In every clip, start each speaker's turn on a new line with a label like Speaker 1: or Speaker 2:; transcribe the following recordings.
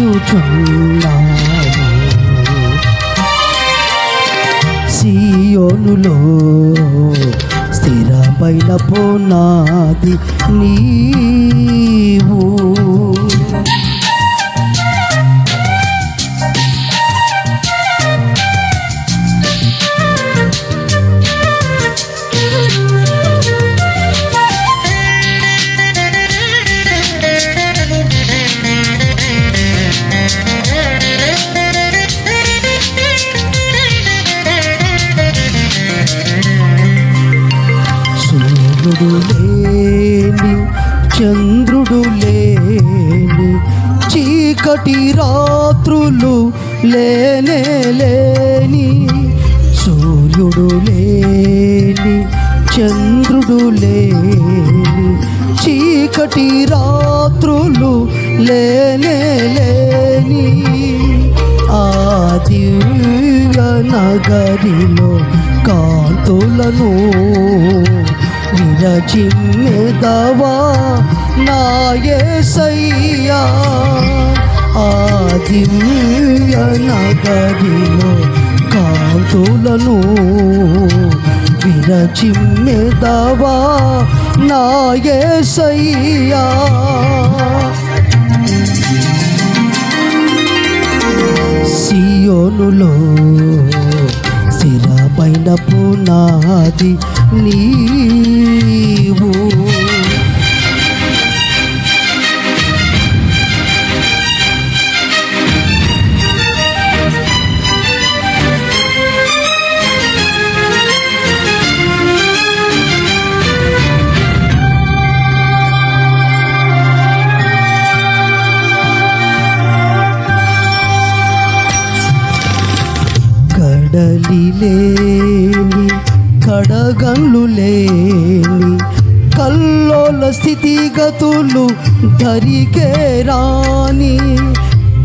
Speaker 1: అమర్చుచున్నావు సియోనులో స్థిరమైన పోనాది నీవు. చంద్రుడు లేని చంద్రుడు లేని చీకటి రాత్రులు లేనే లేని సూర్యుడు లేని చంద్రుడు లేని చీకటి రాత్రులు లేనే లేని ఆ నగరిలో కాంతులను విరచిమ్మెదవా నాయసయ్యా ఆ దివ్య నగరిలో కాంతులను విరచిమ్మెదవా నాయసయ్యా సియోనులో స్థిరమైన పునాది నీ లేని కడగన్లు లేని కల్లోల స్థితిగతులు ధరికే రాని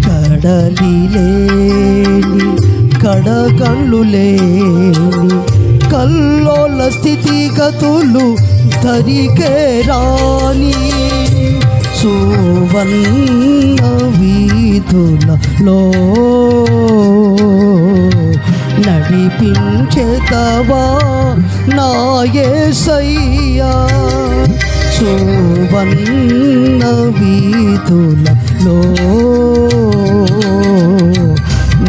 Speaker 1: కడలి లేని కడగన్లు లేని కల్లోల స్థితిగతులు ధరికే రాని సువన్న వీధులలో నడిపించేదవా నాయసయ్యా సువర్ణ వీధులలో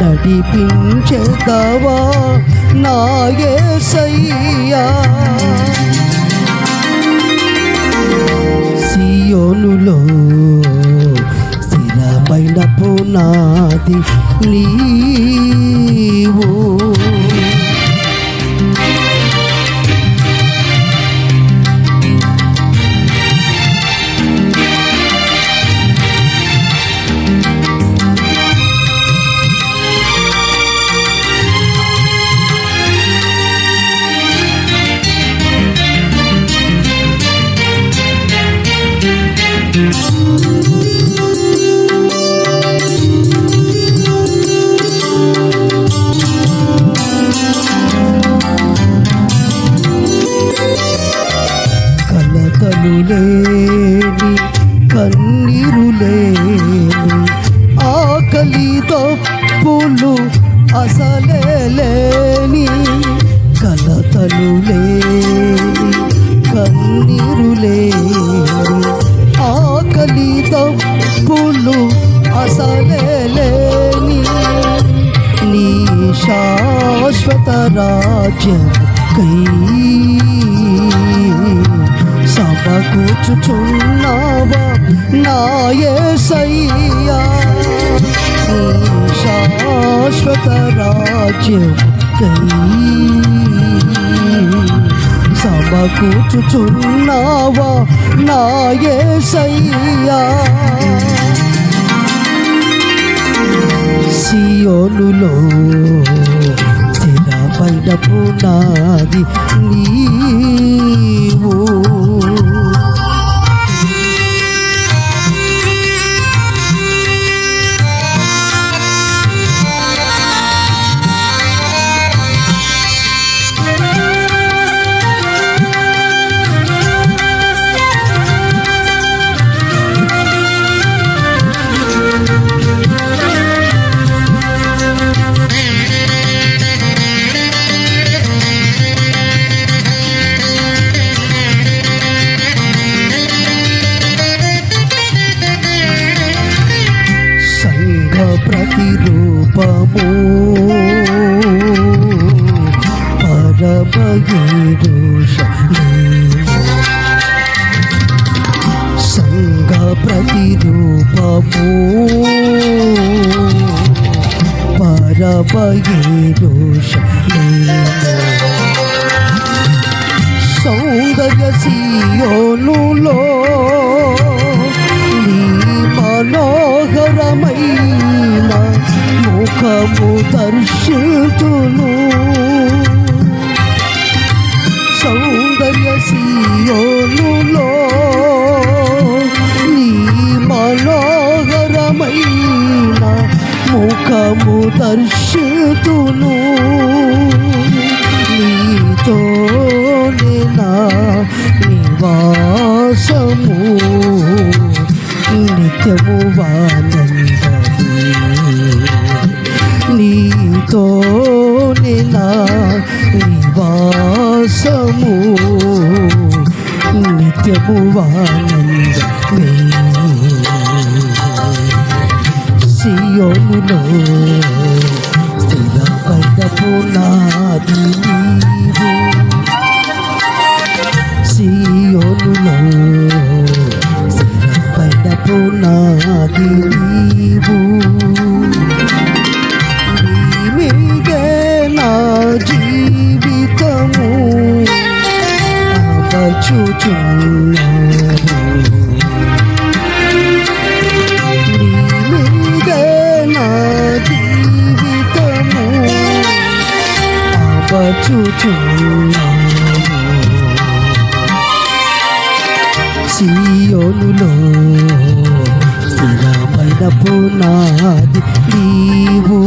Speaker 1: నడిపించేదవా నాయసయ్యా సియోనులో స్థిరమైన పునాది నీవు. కన్నీరు లేని ఆకలి తప్పులు అసలే లేని కలతలు లేని కన్నీరు ఆకలి తప్పులు అసలే లేని నీ శాశ్వత రాజ్యం కై సమకూర్చుచున్నావా? నాయసయ్యా శాశ్వత రాజ్యం కై సమకూర్చుచున్నావా సియోనులో స్థిరపైన పూనా ప్రతిరూపము. పరమయేరుషలేము సంఘ ప్రతిరూపము. పరమయేరుషలేము సౌందర్య సియోనులో ముఖము దర్శితును సౌందర్య సియోనులో నీ మనోహరమైన ముఖము దర్శితును నీతోనే నా నివాసము నిత్యము వా నీతోనే నా నివాసము. నిత్యము వానంద సియోనులో అమర్చుచున్నాను నీ నా జీవితము ఆపచుచున్నాను నీవు